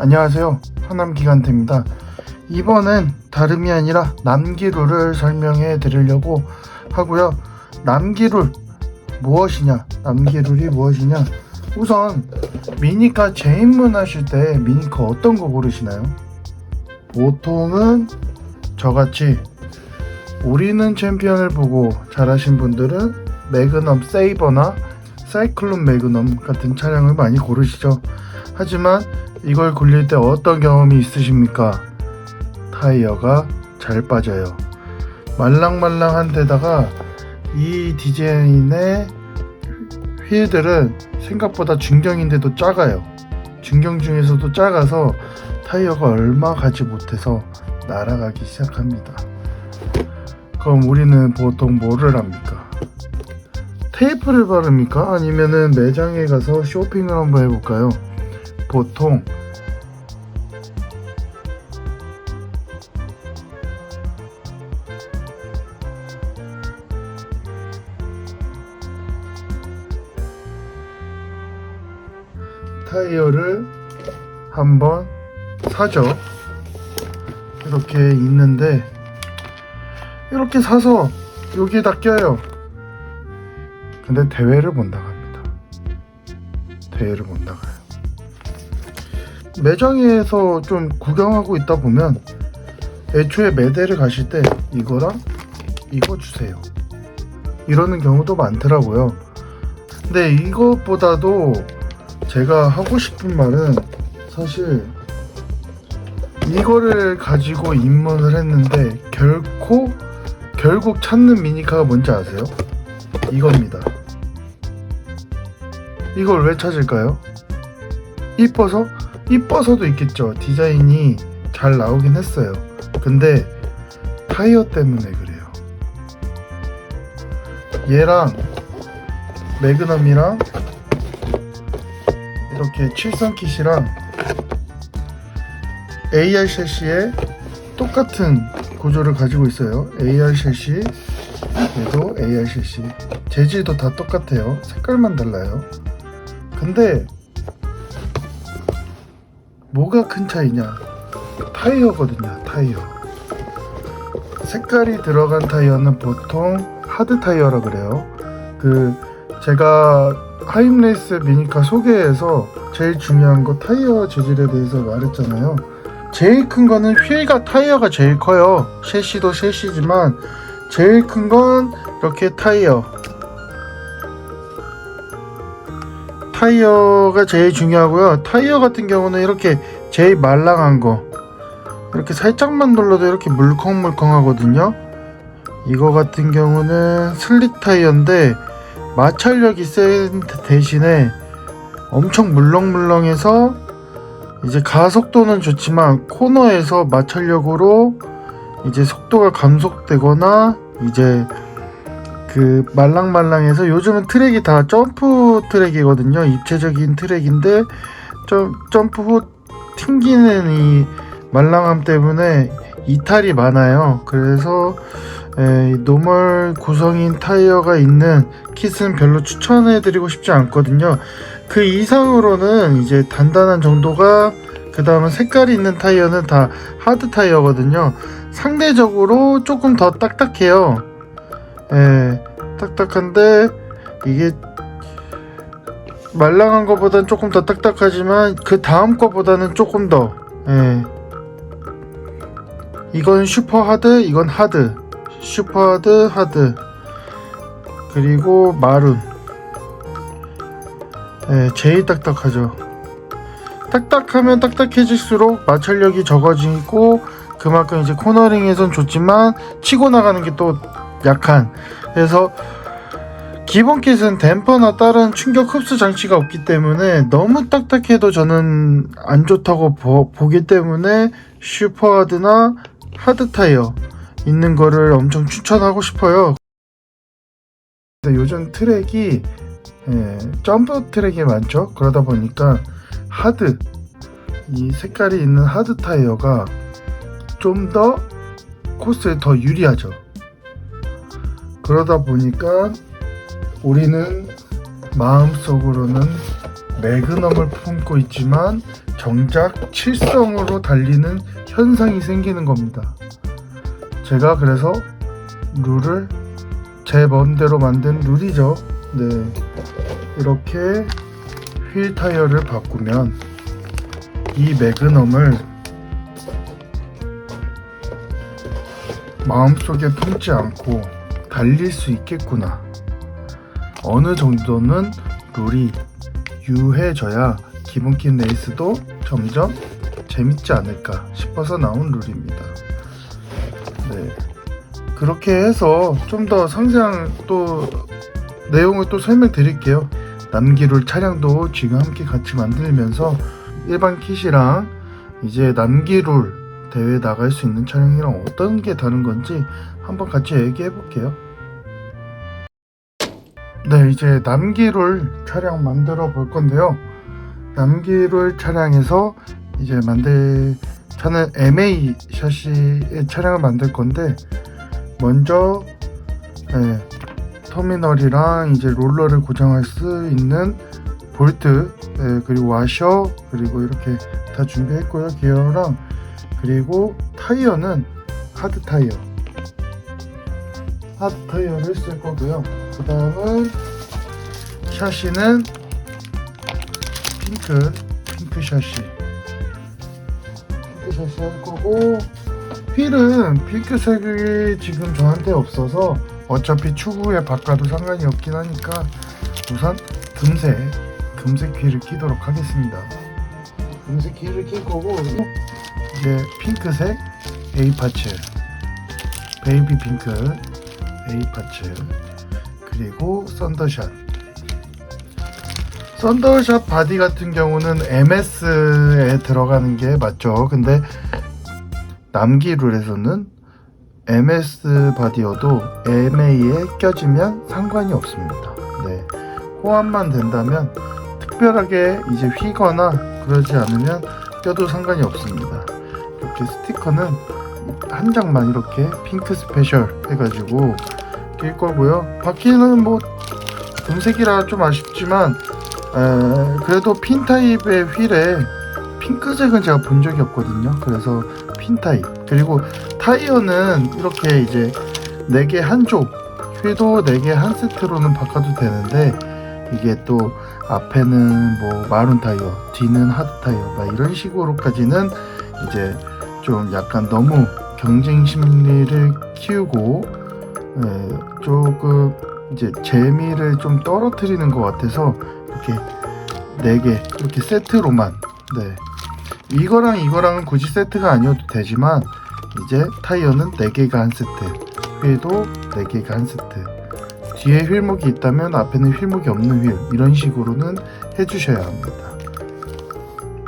안녕하세요. 하남기관태입니다. 이번엔 다름이 아니라 남기루를 설명해 드리려고 하고요. 남기룰 무엇이냐? 남기룰이 무엇이냐? 우선 미니카 재입문 하실 때 미니카 어떤 거 고르시나요? 보통은 저같이 우리는 챔피언을 보고 잘하신 분들은 매그넘 세이버나 사이클론 매그넘 같은 차량을 많이 고르시죠. 하지만 이걸 굴릴 때 어떤 경험이 있으십니까? 타이어가 잘 빠져요. 말랑말랑한 데다가 이 디자인의 휠들은 생각보다 중경인데도 작아요. 중경 중에서도 작아서 타이어가 얼마 가지 못해서 날아가기 시작합니다. 그럼 우리는 보통 뭐를 합니까? 테이프를 바릅니까? 아니면은 매장에 가서 쇼핑을 한번 해볼까요? 보통 타이어를 한번 사죠. 이렇게 있는데 이렇게 사서 여기에다 껴요. 근데 대회를 못 나갑니다. 대회를 못 나가요. 매장에서 좀 구경하고 있다 보면 애초에 매대를 가실 때 이거랑 이거 주세요. 이러는 경우도 많더라고요. 근데 이것보다도 제가 하고 싶은 말은 사실 이거를 가지고 입문을 했는데 결코 결국 찾는 미니카가 뭔지 아세요? 이겁니다. 이걸 왜 찾을까요? 이뻐서? 이뻐서도 있겠죠. 디자인이 잘 나오긴 했어요. 근데 타이어 때문에 그래요. 얘랑 매그넘이랑 이렇게 7선 킷이랑 AR 셰시에 똑같은 구조를 가지고 있어요. AR 셰시 얘도 AR 셰시 재질도 다 똑같아요. 색깔만 달라요. 근데 뭐가 큰 차이냐? 타이어거든요. 타이어. 색깔이 들어간 타이어는 보통 하드 타이어라 그래요. 그 제가 하임레이스 미니카 소개에서 제일 중요한 거 타이어 재질에 대해서 말했잖아요. 제일 큰 거는 휠과 타이어가 제일 커요. 셰시도 셰시지만 제일 큰 건 이렇게 타이어. 타이어가 제일 중요하고요. 타이어 같은 경우는 이렇게 제일 말랑한 거. 이렇게 살짝만 눌러도 이렇게 물컹물컹 하거든요. 이거 같은 경우는 슬릭 타이어인데 마찰력이 센 대신에 엄청 물렁물렁해서 이제 가속도는 좋지만 코너에서 마찰력으로 이제 속도가 감속되거나 이제 그 말랑말랑해서 요즘은 트랙이 다 점프 트랙이거든요. 입체적인 트랙인데 점, 점프 후 튕기는 이 말랑함 때문에 이탈이 많아요. 그래서 에, 노멀 구성인 타이어가 있는 킷은 별로 추천해드리고 싶지 않거든요. 그 이상으로는 이제 단단한 정도가 그 다음은 색깔이 있는 타이어는 다 하드 타이어거든요. 상대적으로 조금 더 딱딱해요. 예, 딱딱한데 이게 말랑한 것보다는 조금 더 딱딱하지만 그 다음 거보다는 조금 더 예. 이건 슈퍼 하드, 이건 하드. 슈퍼 하드, 하드. 그리고 마룬. 예, 제일 딱딱하죠. 딱딱하면 딱딱해질수록 마찰력이 적어지고 그만큼 이제 코너링에선 좋지만 치고 나가는 게 또 약한. 그래서 기본 킷은 댐퍼나 다른 충격 흡수 장치가 없기 때문에 너무 딱딱해도 저는 안 좋다고 보, 보기 때문에 슈퍼하드나 하드 타이어 있는 거를 엄청 추천하고 싶어요. 요즘 트랙이 예, 점프 트랙이 많죠. 그러다 보니까 하드 이 색깔이 있는 하드 타이어가 좀 더 코스에 더 유리하죠. 그러다 보니까 우리는 마음속으로는 매그넘을 품고 있지만 정작 칠성으로 달리는 현상이 생기는 겁니다. 제가 그래서 룰을 제 멋대로 만든 룰이죠. 네. 이렇게 휠 타이어를 바꾸면 이 매그넘을 마음속에 품지 않고 달릴 수 있겠구나. 어느 정도는 룰이 유해져야 기본킨 레이스도 점점 재밌지 않을까 싶어서 나온 룰입니다. 네. 그렇게 해서 좀 더 상세한 또 내용을 또 설명드릴게요. 남기룰 차량도 지금 함께 같이 만들면서 일반 킷이랑 이제 남기룰 대회 나갈 수 있는 차량이랑 어떤 게 다른 건지 한번 같이 얘기해 볼게요. 네, 이제 남기룰 차량 만들어 볼 건데요. 남기룰 차량에서 이제 만들 차는 MA 샤시의 차량을 만들 건데 먼저 네, 터미널이랑 이제 롤러를 고정할 수 있는 볼트 예, 그리고 와셔 그리고 이렇게 다 준비했고요 기어랑 그리고 타이어는 하드 타이어. 하드 타이어를 쓸 거고요. 그 다음은 샤시는 핑크 핑크 샤시 핑크 샤시 할 거고 휠은 핑크색이 지금 저한테 없어서 어차피 추후에 바꿔도 상관이 없긴 하니까 우선 금색 금색 휠을 끼도록 하겠습니다. 금색 휠을 낄 거고 이제 핑크색 A 파츠 베이비 핑크 A 파츠 그리고 썬더샷 썬더샷 바디 같은 경우는 MS에 들어가는 게 맞죠 근데 남기 룰에서는 MS 바디여도 MA에 껴지면 상관이 없습니다. 네. 호환만 된다면 특별하게 이제 휘거나 그러지 않으면 껴도 상관이 없습니다. 이렇게 스티커는 한 장만 이렇게 핑크 스페셜 해가지고 낄 거고요. 바퀴는 뭐 금색이라 좀 아쉽지만 에, 그래도 핀 타입의 휠에 핑크색은 제가 본 적이 없거든요. 그래서 핀 타입 그리고 타이어는 이렇게 이제 4개 한쪽 휠도 4개 한 세트로는 바꿔도 되는데 이게 또 앞에는 뭐 마룬 타이어 뒤는 하드 타이어 막 이런 식으로까지는 이제 좀 약간 너무 경쟁 심리를 키우고 에, 조금 이제 재미를 좀 떨어뜨리는 것 같아서 이렇게 4개 이렇게 세트로만 네. 이거랑 이거랑은 굳이 세트가 아니어도 되지만 이제 타이어는 4개가 한 세트 휠도 4개가 한 세트. 뒤에 휠목이 있다면 앞에는 휠목이 없는 휠 이런 식으로는 해주셔야 합니다.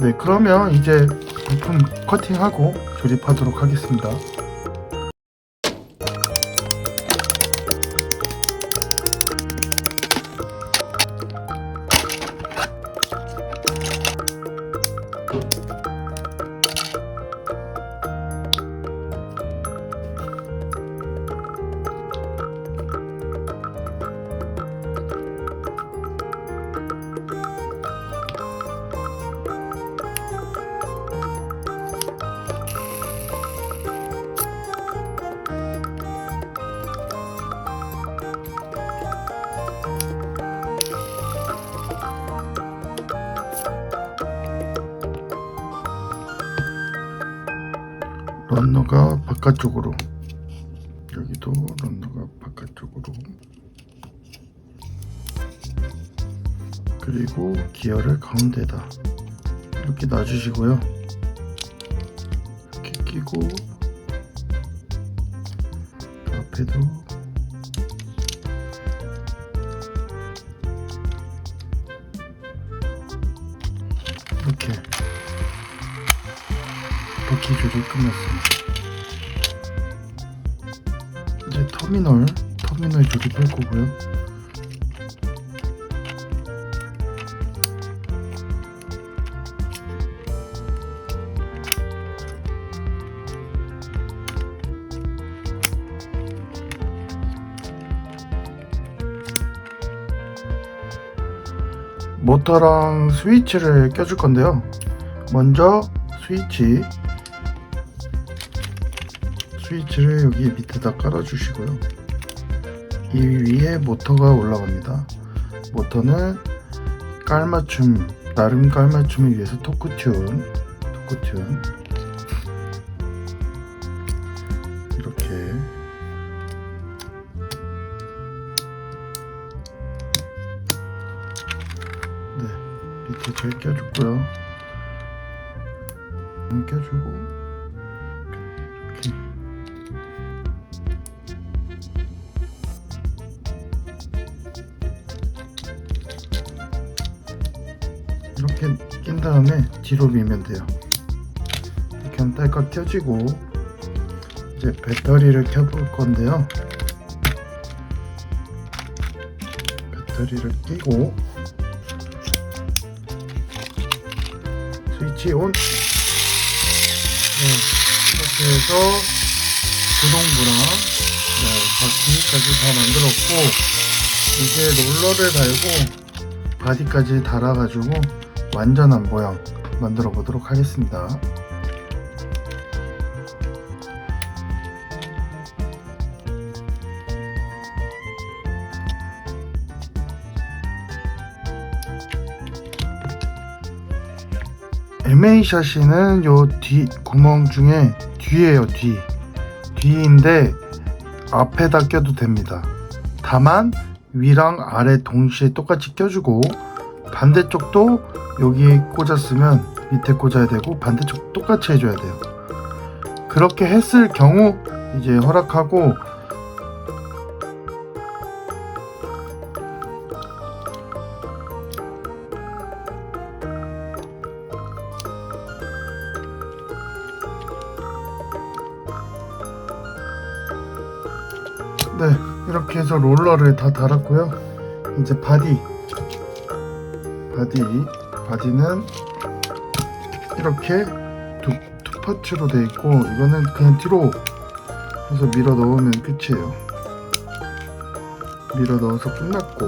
네 그러면 이제 부품 커팅하고 조립하도록 하겠습니다 런너가 바깥쪽으로. 여기도 런너가 바깥쪽으로. 그리고 기어를 가운데다 이렇게 놔주시고요. 이렇게 끼고 앞에도 바퀴 조절 끝났습니다. 이제 터미널, 터미널 조립할 거고요. 모터랑 스위치를 껴줄 건데요. 먼저 스위치 스위치를 여기 밑에다 깔아주시고요. 이 위에 모터가 올라갑니다. 모터는 깔맞춤 나름 깔맞춤을 위해서 토크튠 토크튠 이렇게 네 밑에 잘 껴줬고요 음, 껴주고 다음에 뒤로 밀면 돼요. 이렇게 하면 딸깍 껴지고 이제 배터리를 켜볼 건데요. 배터리를 끼고 스위치 온. 네, 이렇게 해서 구동부랑 네, 바퀴까지 다 만들었고 이제 롤러를 달고 바디까지 달아가지고 완전한 모양 만들어 보도록 하겠습니다. MA 샤시는 요 뒤 구멍 중에 뒤에요 뒤 뒤인데 앞에다 껴도 됩니다. 다만 위랑 아래 동시에 똑같이 껴주고 반대쪽도 여기에 꽂았으면 밑에 꽂아야 되고 반대쪽 똑같이 해줘야 돼요. 그렇게 했을 경우 이제 허락하고 네 이렇게 해서 롤러를 다 달았고요. 이제 바디 바디 바디는 이렇게 두, 두 파츠로 돼 있고 이거는 그냥 뒤로 해서 밀어 넣으면 끝이에요. 밀어 넣어서 끝났고.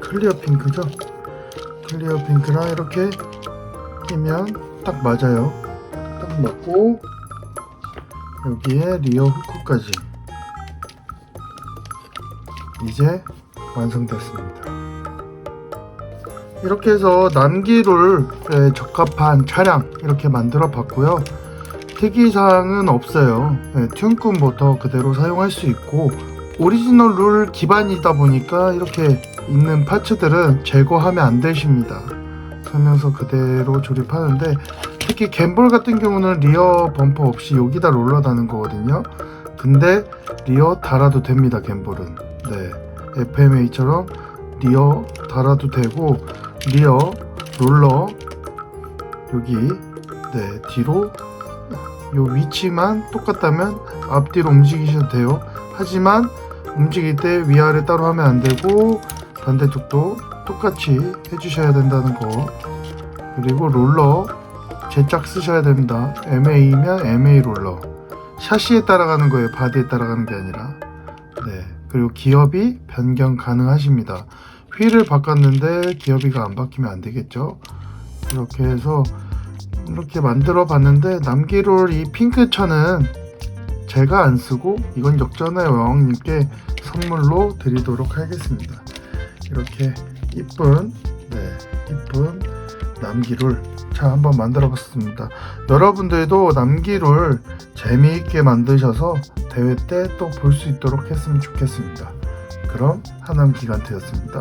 클리어 핑크죠? 클리어 핑크랑 이렇게 끼면 딱 맞아요. 딱 맞고 여기에 리어 후크까지. 이제 완성됐습니다 이렇게 해서 남기를 적합한 차량 이렇게 만들어 봤고요. 특이사항은 없어요. 모터 그대로 사용할 수 있고 오리지널 룰 기반이다 보니까 이렇게 있는 파츠들은 제거하면 안 되십니다. 설명서 그대로 조립하는데 특히 갬볼 같은 경우는 리어 범퍼 없이 여기다 롤러 다는 거거든요. 근데 리어 달아도 됩니다 갬볼은. 네 FMA처럼 리어 달아도 되고 리어 롤러 여기 네 뒤로. 요 위치만 똑같다면 앞뒤로 움직이셔도 돼요. 하지만 움직일 때 위아래 따로 하면 안 되고 반대쪽도 똑같이 해주셔야 된다는 거. 그리고 롤러 제짝 쓰셔야 됩니다. MA면 MA 롤러. 샤시에 따라가는 거예요. 바디에 따라가는 게 아니라. 네. 그리고 기업이 변경 가능하십니다 휠을 바꿨는데 기어비가 안 바뀌면 안 되겠죠? 이렇게 해서 이렇게 만들어 봤는데 남기롤 이 핑크천은 제가 안 쓰고 이건 역전의 여왕님께 선물로 드리도록 하겠습니다. 이렇게 이쁜 네 이쁜 남기롤 자 한번 만들어 봤습니다. 여러분들도 남기롤 재미있게 만드셔서 대회 때 또 볼 수 있도록 했으면 좋겠습니다. 그럼 하남 기간트였습니다.